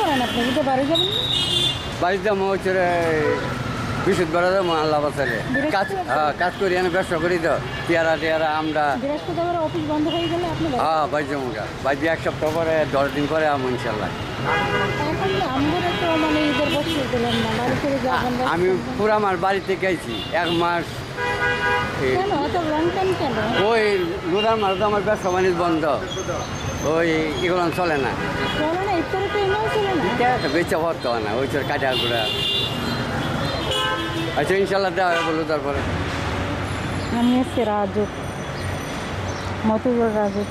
করেন আপনি? কিন্তু বাড়ি যাবেন বাড়িতে আমার হচ্ছে বৃহস্পতিবার আল্লাহ বাসারে কাজ হ্যাঁ কাজ করি আমি ব্যবসা করি তো। পেয়ারা টেয়ারা আমরা বৃহস্পতিবার অফিস বন্ধ হয়ে গেলে আপনি হ্যাঁ বাড়ি যাব গা। বাড়ি এক সপ্তাহ পরে দশ দিন পরে আমি ইনশাল্লাহ মানে যাবেন ব্যস্ত আমি। পুরো আমার বাড়ি থেকে আইছি এক মাস। ওই রোজার মাস তো আমার ব্যবসা বাণিজ্য বন্ধ। ওই এগুলো চলে না। চলে না ইফতারে তো চলে না। বেচা ওই চোর কাটা করে আচ্ছা ইনশাল্লাহ দেওয়া হবে বলো তারপরে। আমি এসছি রাজু মতিজুর রাজু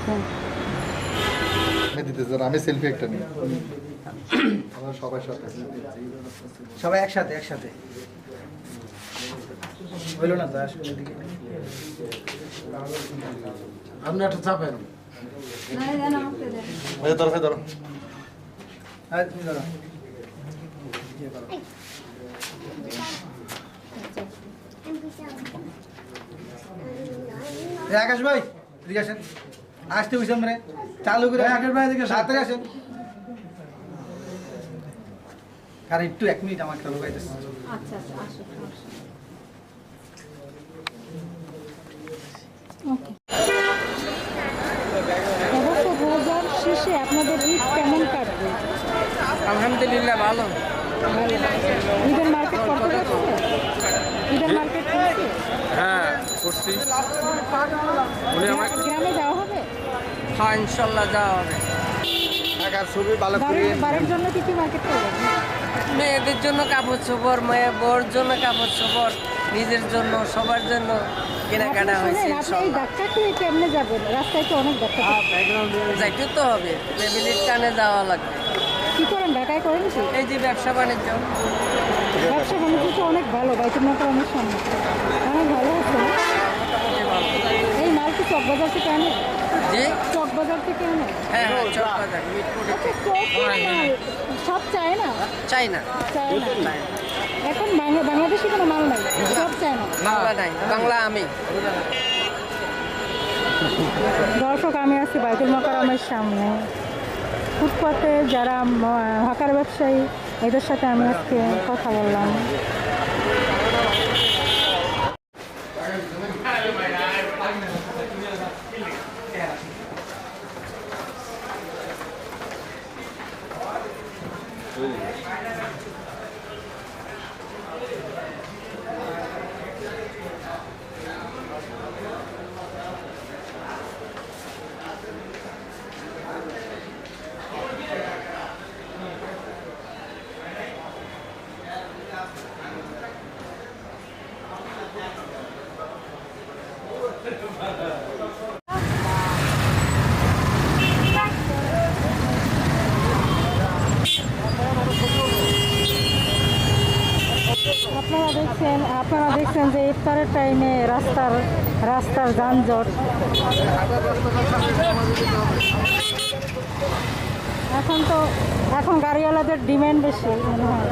আমি দিতে আমি সেলফি একটা নিই। সবাই সাথে। সবাই একসাথে একসাথে। হইল না তো আসলে এদিকে। আপনি একটা চাপেন। ধরো ধরো। হ্যাঁ তুমি ধরো। আকাশ ভাই এদিকে আসেন। আসতে হইছে আমরা চালু করে আকাশ ভাই এদিকে সাথে আসেন। আর একটু এক মিনিট আমার একটা লোকাইতেছে আচ্ছা আচ্ছা আসো ভালো। ঈদের মার্কেট ঈদের মার্কেট হ্যাঁ করছি। উনি গ্রামে যাওয়া হবে? হ্যাঁ ইনশাল্লাহ যাওয়া হবে। ঢাকার ছবি ভালো করে বাড়ির জন্য কি কি মার্কেট করবেন? মেয়েদের জন্য কাপড় চোপড় মেয়ে বউর জন্য কাপড় চোপড় নিজের জন্য সবার জন্য কেনাকাটা হয়েছে যাইতে তো হবে ফ্যামিলির টানে যাওয়া লাগবে। কি করেন ঢাকায় করেন কি? এই যে ব্যবসা বাণিজ্য। ব্যবসা বাণিজ্য তো অনেক ভালো বাইতুল অনেক সামনে। অনেক ভালো? মোটামুটি ভালো এই মাল কি চকবাজার থেকে আনে? জি? চকবাজার থেকে আনে? হ্যাঁ হ্যাঁ চক বাজার মিটপুরে আচ্ছা সব চায় না চাই না চায় না এখন বাংলা বাংলাদেশে কোনো মাল নাই? সব চায় না বাংলা নাই বাংলা আমি। দর্শক আমি আছি বাইতুল মকারমের সামনে। ফুটপাতে যারা হকার ব্যবসায়ী এদের সাথে আমি আজকে কথা বললাম। আপনারা দেখছেন আপনারা দেখছেন যে ইফতারের টাইমে রাস্তার রাস্তার যানজট। এখন তো, এখন গাড়িওয়ালাদের ডিমান্ড বেশি, মনে হয়।